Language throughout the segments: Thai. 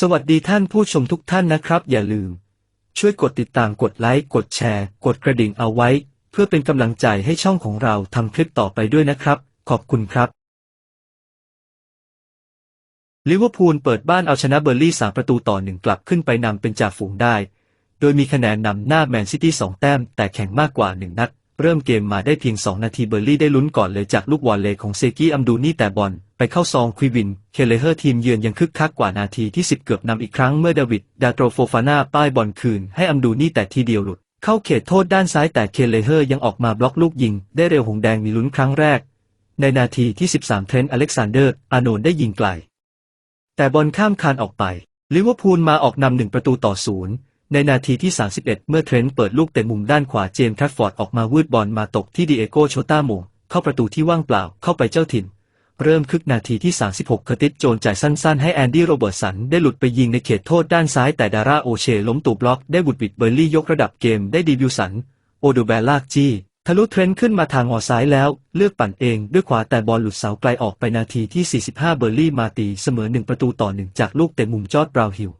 สวัสดีท่านผู้ชมทุกท่านนะครับ อย่าลืม ช่วยกดติดตามกดไลค์กดแชร์ กดกระดิ่งเอาไว้ เพื่อเป็นกำลังใจให้ช่องของเราทำคลิปต่อไปด้วยนะครับ ขอบคุณครับลิเวอร์พูลเปิดบ้านเอาชนะเบอร์ลี่ 3 ประตูต่อหนึ่งกลับขึ้นไปนำเป็นจ่าฝูงได้ โดยมีคะแนนนำหน้าแมนซิตี้ 2 แต้ม แต่แข่งมากกว่า 1 นัด เริ่มเกมมาได้เพียง 2 นาทีเบอร์ลี่ได้ลุ้นก่อนเลยจากลูกวอลเลย์ของเซกี้อัมดูนี่แต่บอลไปเข้าซองควิวิน เคเลเฮอร์ทีมเยือนยังคึกคักกว่านาทีที่ 10 เกือบนำอีกครั้งเมื่อดาวิด ดาโตรโฟฟาน่าป้ายบอลคืน ให้อัมดูนี่แต่ทีเดียวหลุด เข้าเขตโทษด้านซ้ายแต่เคเลเฮอร์ยังออกมาบล็อกลูกยิง ได้เร็วหงแดงมีลุ้นครั้งแรก ในนาทีที่ 13 เทรนต์อเล็กซานเดอร์ อาโนนได้ยิงไกล แต่บอลข้ามคานออกไป ลิเวอร์พูลมาออกนำหนึ่งประตูต่อศูนย์ ในนาทีที่ 31 เมื่อเทรนต์เปิดลูกเตะมุมด้านขวาเจมส์แทฟฟอร์ดออกมาวืดบอลมาตกที่ดิเอโกโชต้าโมงเข้าประตูที่ว่างเปล่าเข้าไปเจ้าถิ่น เริ่มคึกนาทีที่ 36เคอร์ติสโจนจ่ายสั้นๆ ให้แอนดี้โรเบิร์ตสันได้หลุดไปยิงในเขตโทษด้านซ้ายแต่ดาร่าโอเชล้มตูบล็อกได้บุดบิดเบอร์ลี่ยกระดับเกมได้ดีบิวสัน โอโดแบลลากจี้ทะลุเทรนต์ขึ้นมาทางออซ้ายแล้ว เลือกปั่นเองด้วยขวาแต่บอลหลุดเสาไกลออกไปนาทีที่ 45 เบอร์ลี่มาตีเสมอหนึ่งประตูต่อหนึ่งจากลูกเตะมุมจอดบราวฮิล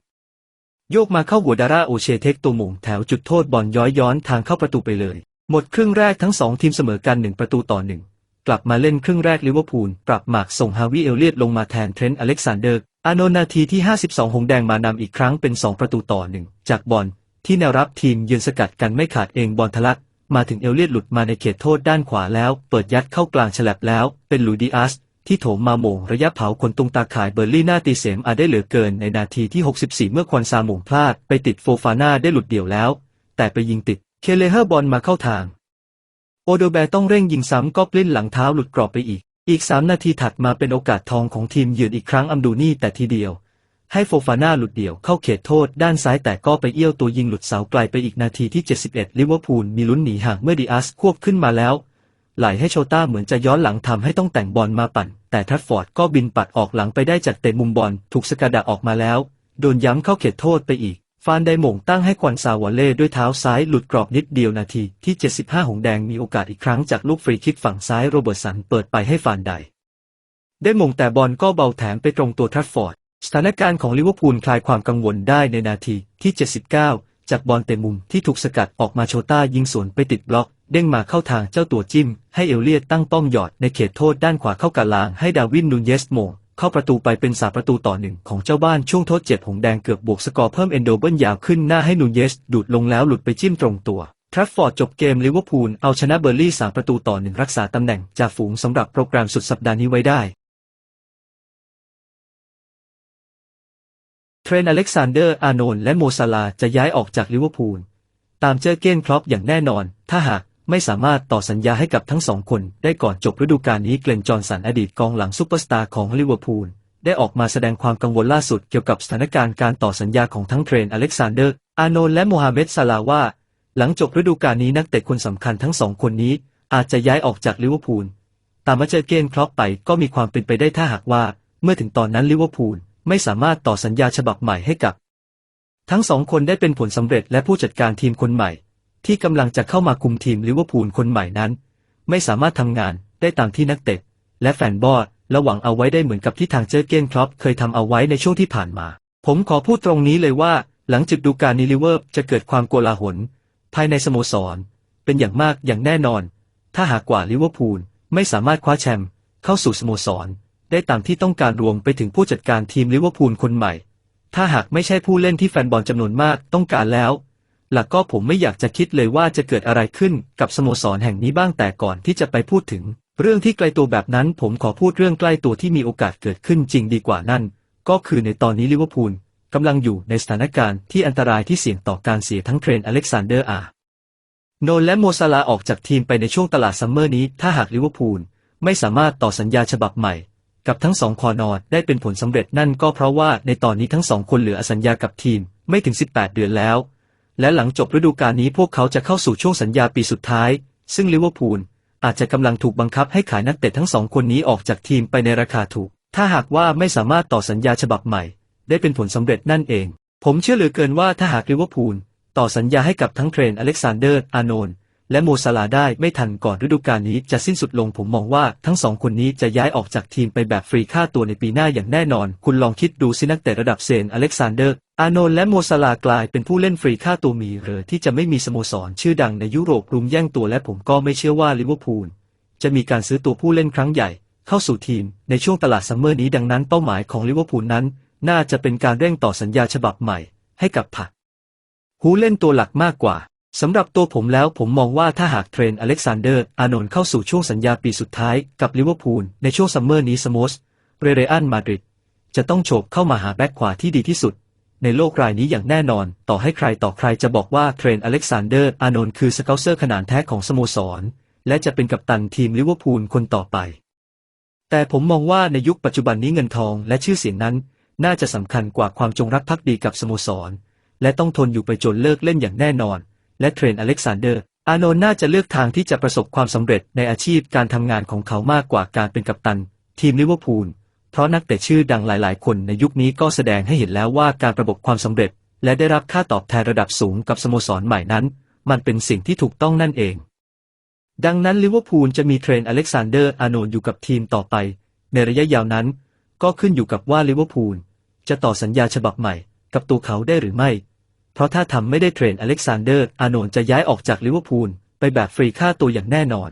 โยกมาเข้าหัวดาร่าโอเชเทคตัวหม่งแถวจุดโทษบอลย้อยย้อนทางเข้าประตูไปเลย หมดครึ่งแรกทั้งสองทีมเสมอกันหนึ่งประตูต่อหนึ่งกลับมาเล่นครึ่งแรกลิเวอร์พูลปรับหมากส่งฮาวิเอลเลียตลงมาแทนเทรนต์อเล็กซานเดอร์ อานนนาทีที่ 52 หงแดงมานำอีกครั้งเป็น 2 ประตูต่อหนึ่งจากบอลที่แนวรับทีมยืนสกัดกันไม่ขาดเองบอลทะลัก มาถึงเอลเลียตหลุดมาในเขตโทษด้านขวาแล้ว เปิดยัดเข้ากลางฉลับแล้ว เป็นลูดิอัส ที่โถมมาโมงระยะเผาคนตรงตาข่ายเบอร์ลี่หน้าตีเสมอาจได้เหลือเกินในนาทีที่ 64 เมื่อควันซาโมงพลาดไปติดโฟฟาน่าได้หลุดเดี่ยวแล้ว แต่ไปยิงติด เคเลเฮอร์บอลมาเข้าทาง โอโดแบต้องเร่งยิงซ้ำก็ปลิ้นหลังเท้าหลุดกรอบไปอีก อีก 3 นาทีถัดมาเป็นโอกาสทองของทีมเยือนอีกครั้งอัมดูนี่แต่ทีเดียว ให้โฟฟาน่าหลุดเดี่ยวเข้าเขตโทษด้านซ้ายแต่ก็ไปเอี้ยวตัวยิงหลุดเสาไกลไปอีกนาทีที่ 71 ลิเวอร์พูลมีลุ้นหนีห่างเมื่อดิอัสควบขึ้นมาแล้ว ไหลให้โชต้าเหมือนจะย้อนหลังทำให้ต้องแต่งบอลมาปั่น แต่ทัฟฟอร์ดก็บินปัดออกหลังไปได้จากเตะมุมบอลถูกสกัดดะออกมาแล้ว โดนย้ำเข้าเขตโทษไปอีก ฟานไดหม่งตั้งให้ควันซาวาเล่ด้วยเท้าซ้ายหลุดกรอบนิดเดียวนาทีที่ 75 หงแดงมีโอกาสอีกครั้งจากลูกฟรีคิกฝั่งซ้ายโรเบิร์ตสันเปิดไปให้ฟานไดได้มงแต่บอลก็เบาแถมไปตรงตัวทัฟฟอร์ด สถานการณ์ของลิเวอร์พูลคลายความกังวลได้ในนาทีที่ 79 จากบอลเตะมุมที่ถูกสกัดออกมาโชต้ายิงสวนไปติดบล็อก เด้งมาเข้าทางเจ้าตัวจิ้ม ให้เอลเลียตตั้งป้อมหยอดในเขตโทษด้านขวาเข้ากาลางให้ดาวินนูนเยสโมเข้าประตูไปเป็นสาประตูต่อหนึ่งของเจ้าบ้านช่วงโทษเจ็บหงแดงเกือบบวกสกอร์เพิ่มเอนโดเบิลยาวขึ้นหน้าให้นูนเยสดูดลงแล้วหลุดไปจิ้มตรงตัวทรัฟฟอร์ดจบเกมลิเวอร์พูลเอาชนะเบอร์ลี่สามประตูต่อหนึ่งรักษาตำแหน่งจ่าฝูงสำหรับโปรแกรมสุดสัปดาห์นี้ไว้ได้ เทรนอเล็กซานเดอร์ อาโนนและโมซาลาจะย้ายออกจากลิเวอร์พูล ตามเจอเก้นครอปอย่างแน่นอน ถ้าหาก ไม่สามารถต่อสัญญาให้กับทั้งสองคนได้ก่อนจบฤดูกาลนี้เกลนจอห์นสันอดีตกองหลังซูเปอร์สตาร์ของลิเวอร์พูลได้ออกมาแสดงความกังวลล่าสุดเกี่ยวกับสถานการณ์การต่อสัญญาของทั้งเทรนต์อเล็กซานเดอร์ อาโนนและโมฮัมเหม็ดซาลาว่า หลังจบฤดูกาลนี้นักเตะคนสำคัญทั้งสองคนนี้ อาจจะย้ายออกจากลิเวอร์พูลตามมาเจอเกนครอปไปก็มีความเป็นไปได้ถ้าหากว่า เมื่อถึงตอนนั้นลิเวอร์พูลไม่สามารถต่อสัญญาฉบับใหม่ให้กับ ทั้งสองคนได้เป็นผลสำเร็จและผู้จัดการทีมคนใหม่ ที่กำลังจะเข้ามาคุมทีมลิเวอร์พูลคนใหม่นั้น ไม่สามารถทำงานได้ตามที่นักเตะและแฟนบอลและหวังเอาไว้ได้เหมือนกับที่ทางเจอเกนครอปเคยทำเอาไว้ในช่วงที่ผ่านมา ผมขอพูดตรงนี้เลยว่า หลังจุดดูการนี้ลิเวอร์จะเกิดความโกลาหล ภายในสโมสร เป็นอย่างมากอย่างแน่นอน ถ้าหากกว่าลิเวอร์พูลไม่สามารถคว้าแชมป์เข้าสู่สโมสร ได้ตามที่ต้องการรวมไปถึงผู้จัดการทีมลิเวอร์พูลคนใหม่ ถ้าหากไม่ใช่ผู้เล่นที่แฟนบอลจำนวนมากต้องการแล้ว หลักก็ผมไม่อยากจะคิดเลยว่าจะเกิดอะไรขึ้นกับสโมสรแห่งนี้บ้างแต่ก่อนที่จะไปพูดถึง เรื่องที่ไกลตัวแบบนั้นผมขอพูดเรื่องใกล้ตัวที่มีโอกาสเกิดขึ้นจริงดีกว่านั่น ก็คือในตอนนี้ลิเวอร์พูลกำลังอยู่ในสถานการณ์ที่อันตรายที่เสี่ยงต่อการเสียทั้งเทรนต์อเล็กซานเดอร์อาโนและโมซาลาออกจากทีมไปในช่วงตลาดซัมเมอร์นี้ ถ้าหากลิเวอร์พูลไม่สามารถต่อสัญญาฉบับใหม่ กับทั้งสองคอนอร์ได้เป็นผลสำเร็จนั่นก็เพราะว่าในตอนนี้ทั้งสองคนเหลือสัญญากับทีมไม่ถึง 18 เดือนแล้ว และหลังจบฤดูกาลนี้พวกเขาจะเข้าสู่ช่วงสัญญาปีสุดท้าย ซึ่งลิเวอร์พูลอาจจะกำลังถูกบังคับให้ขายนักเตะทั้งสองคนนี้ออกจากทีมไปในราคาถูก ถ้าหากว่าไม่สามารถต่อสัญญาฉบับใหม่ ได้เป็นผลสำเร็จนั่นเอง ผมเชื่อเหลือเกินว่าถ้าหากลิเวอร์พูลต่อสัญญาให้กับทั้งเทรนต์อเล็กซานเดอร์ อานนน และโมซาลาได้ไม่ทันก่อนฤดูกาลนี้จะสิ้นสุดลงผมมองว่าทั้งสองคนนี้จะย้ายออกจากทีมไปแบบฟรีค่าตัวในปีหน้าอย่างแน่นอน คุณลองคิดดูสินักเตะระดับเซนอเล็กซานเดอร์ อาโนและโมซาลากลายเป็นผู้เล่นฟรีค่าตัวมีหรือที่จะไม่มีสโมสรชื่อดังในยุโรปรุมแย่งตัวและผมก็ไม่เชื่อว่าลิเวอร์พูลจะมีการซื้อตัวผู้เล่นครั้งใหญ่ เข้าสู่ทีมในช่วงตลาดซัมเมอร์นี้ดังนั้นเป้าหมายของลิเวอร์พูลนั้น น่าจะเป็นการเร่งต่อสัญญาฉบับใหม่ให้กับผักหูเล่นตัวหลักมากกว่า สำหรับตัวผมแล้วผมมองว่าถ้าหากเทรนอเล็กซานเดอร์ อานนท์เข้าสู่ช่วงสัญญาปีสุดท้ายกับลิเวอร์พูลในช่วงซัมเมอร์นี้สโมสเรเรอันมาดริดจะต้องโฉบเข้ามาหาแบ็คขวาที่ดีที่สุด ในโลกรายนี้อย่างแน่นอน ต่อให้ใครต่อใครจะบอกว่าเทรนอเล็กซานเดอร์ อานนท์คือสเกลเซอร์ขนาดแท้ของสโมสร และจะเป็นกัปตันทีมลิเวอร์พูลคนต่อไป แต่ผมมองว่าในยุคปัจจุบันนี้เงินทองและชื่อเสียงนั้น น่าจะสำคัญกว่าความจงรักภักดีกับสโมสร และต้องทนอยู่ไปจนเลิกเล่นอย่างแน่นอน และเทรนอเล็กซานเดอร์ อาโนนน่าจะเลือกทางที่จะประสบความสำเร็จในอาชีพการทำงานของเขามากกว่าการเป็นกัปตัน ทีมลิเวอร์พูล เพราะนักเตะชื่อดังหลาย ๆ คนในยุคนี้ก็แสดงให้เห็นแล้วว่าการประสบความสำเร็จ และได้รับค่าตอบแทนระดับสูงกับสโมสรใหม่นั้น มันเป็นสิ่งที่ถูกต้องนั่นเอง ดังนั้นลิเวอร์พูลจะมีเทรนอเล็กซานเดอร์ อาโนนอยู่กับทีมต่อไป ในระยะยาวนั้น ก็ขึ้นอยู่กับว่าลิเวอร์พูลจะต่อสัญญาฉบับใหม่ กับตัวเขาได้หรือไม่ เพราะถ้าทำไม่ได้เทรนอเล็กซานเดอร์ อาโนนจะย้ายออกจากลิเวอร์พูลไปแบบฟรีค่าตัวอย่างแน่นอน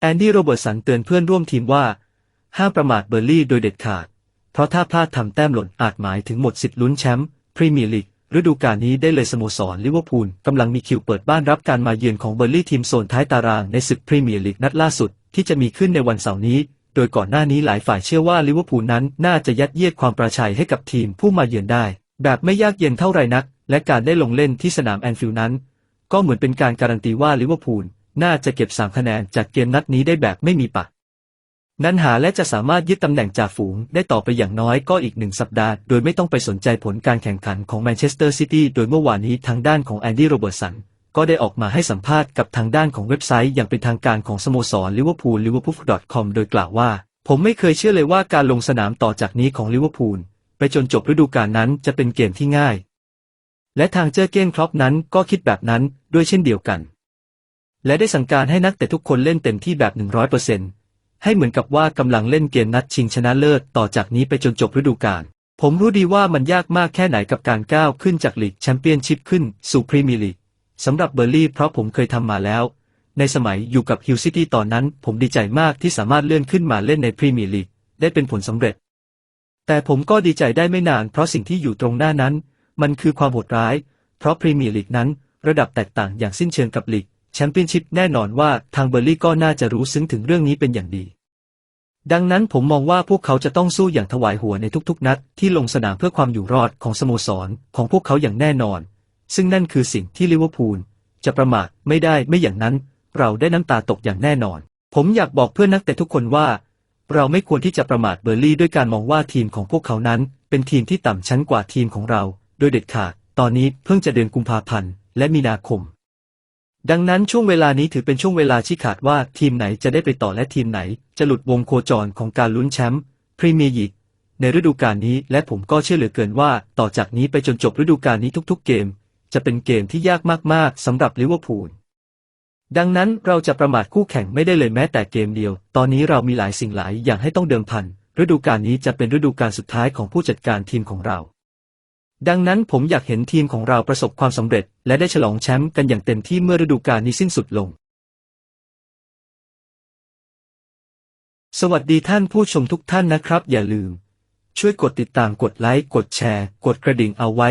แอนดี้โรเบิร์ตสันเตือนเพื่อนร่วมทีมว่า ห้ามประมาทเบอร์ลี่โดยเด็ดขาด เพราะถ้าพลาดทำแต้มหล่นอาจหมายถึงหมดสิทธิ์ลุ้นแชมป์พรีเมียร์ลีกฤดูกาลนี้ได้เลยสโมสรลิเวอร์พูลกำลังมีคิวเปิดบ้านรับการมาเยือนของเบอร์ลี่ทีมโซนท้ายตารางในศึกพรีเมียร์ลีกนัดล่าสุดที่จะมีขึ้นในวันเสาร์นี้ โดยก่อนหน้านี้หลายฝ่ายเชื่อว่าลิเวอร์พูลนั้นน่าจะยัดเยียดความประชัยให้กับทีมผู้มาเยือนได้ แบบไม่ยากเย็นเท่าไรนัก และการได้ลงเล่นที่สนามแอนฟิลด์นั้น ก็เหมือนเป็นการการันตีว่าลิเวอร์พูลน่าจะเก็บสามคะแนนจากเกมนัดนี้ได้แบบไม่มีปักนั้นหาและจะสามารถยึดตำแหน่งจ่าฝูงได้ต่อไปอย่างน้อยก็อีกหนึ่งสัปดาห์ โดยไม่ต้องไปสนใจผลการแข่งขันของแมนเชสเตอร์ซิตี้โดยเมื่อวานนี้ทางด้านของแอนดี้โรเบิร์ตสัน ก็ได้ออกมาให้สัมภาษณ์กับทางด้านของเว็บไซต์อย่างเป็นทางการของสโมสรลิเวอร์พูล liverpool.com โดยกล่าวว่า ผมไม่เคยเชื่อเลยว่าการลงสนามต่อจากนี้ของลิเวอร์พูลไปจนจบฤดูกาลนั้นจะเป็นเกมที่ง่าย และทางเจอเก้นครอปนั้นก็คิดแบบนั้นด้วยเช่นเดียวกัน และได้สั่งการให้นักเตะทุกคนเล่นเต็มที่แบบ 100%ให้เหมือนกับว่ากำลังเล่นเกมนัดชิงชนะเลิศต่อจากนี้ไปจนจบฤดูกาลผมรู้ดีว่ามันยากมากแค่ไหนกับการก้าวขึ้นจากลีกแชมเปี้ยนชิพขึ้นสู่พรีเมียร์ลีก สำหรับเบอร์ลี่เพราะผมเคยทำมาแล้ว ในสมัยอยู่กับฮิลซิตี้ตอนนั้น ผมดีใจมากที่สามารถเลื่อนขึ้นมาเล่นในพรีเมียร์ลีกได้เป็นผลสำเร็จ แต่ผมก็ดีใจได้ไม่นานเพราะสิ่งที่อยู่ตรงหน้านั้น มันคือความโหดร้าย เพราะพรีเมียร์ลีกนั้น ระดับแตกต่างอย่างสิ้นเชิงกับลีกแชมเปี้ยนชิพแน่นอนว่าทางเบอร์ลี่ก็น่าจะรู้ซึ้งถึงเรื่องนี้เป็นอย่างดี ดังนั้นผมมองว่าพวกเขาจะต้องสู้อย่างถวายหัวในทุกๆ นัดที่ลงสนามเพื่อความอยู่รอดของสโมสรของพวกเขาอย่างแน่นอน ซึ่งนั่นคือสิ่งที่ลิเวอร์พูลจะประมาทไม่ได้ไม่อย่างนั้น เราได้น้ำตาตกอย่างแน่นอน ผมอยากบอกเพื่อนนักเตะทุกคนว่า เราไม่ควรที่จะประมาทเบอร์ลี่ด้วยการมองว่าทีมของพวกเขานั้น เป็นทีมที่ต่ำชั้นกว่าทีมของเรา โดยเด็ดขาด ตอนนี้เพิ่งจะเดือนกุมภาพันธ์และมีนาคม ดังนั้นช่วงเวลานี้ถือเป็นช่วงเวลาชี้ขาดว่าทีมไหนจะได้ไปต่อและทีมไหน จะหลุดวงโคจรของการลุ้นแชมป์พรีเมียร์ลีกในฤดูกาลนี้และผมก็เชื่อเหลือเกินว่า ต่อจากนี้ไปจนจบฤดูกาลนี้ทุก ๆ เกม จะเป็นเกมที่ยากมากๆสำหรับลิเวอร์พูลดังนั้นเราจะประมาทคู่แข่งไม่ได้เลยแม้แต่เกมเดียว ตอนนี้เรามีหลายสิ่งหลายอย่างให้ต้องเดิมพัน ฤดูกาลนี้จะเป็นฤดูกาลสุดท้ายของผู้จัดการทีมของเรา ดังนั้นผมอยากเห็นทีมของเราประสบความสำเร็จ และได้ฉลองแชมป์กันอย่างเต็มที่เมื่อฤดูกาลนี้สิ้นสุดลง สวัสดีท่านผู้ชมทุกท่านนะครับ อย่าลืม ช่วยกดติดตามกดไลค์กดแชร์ กดกระดิ่งเอาไว้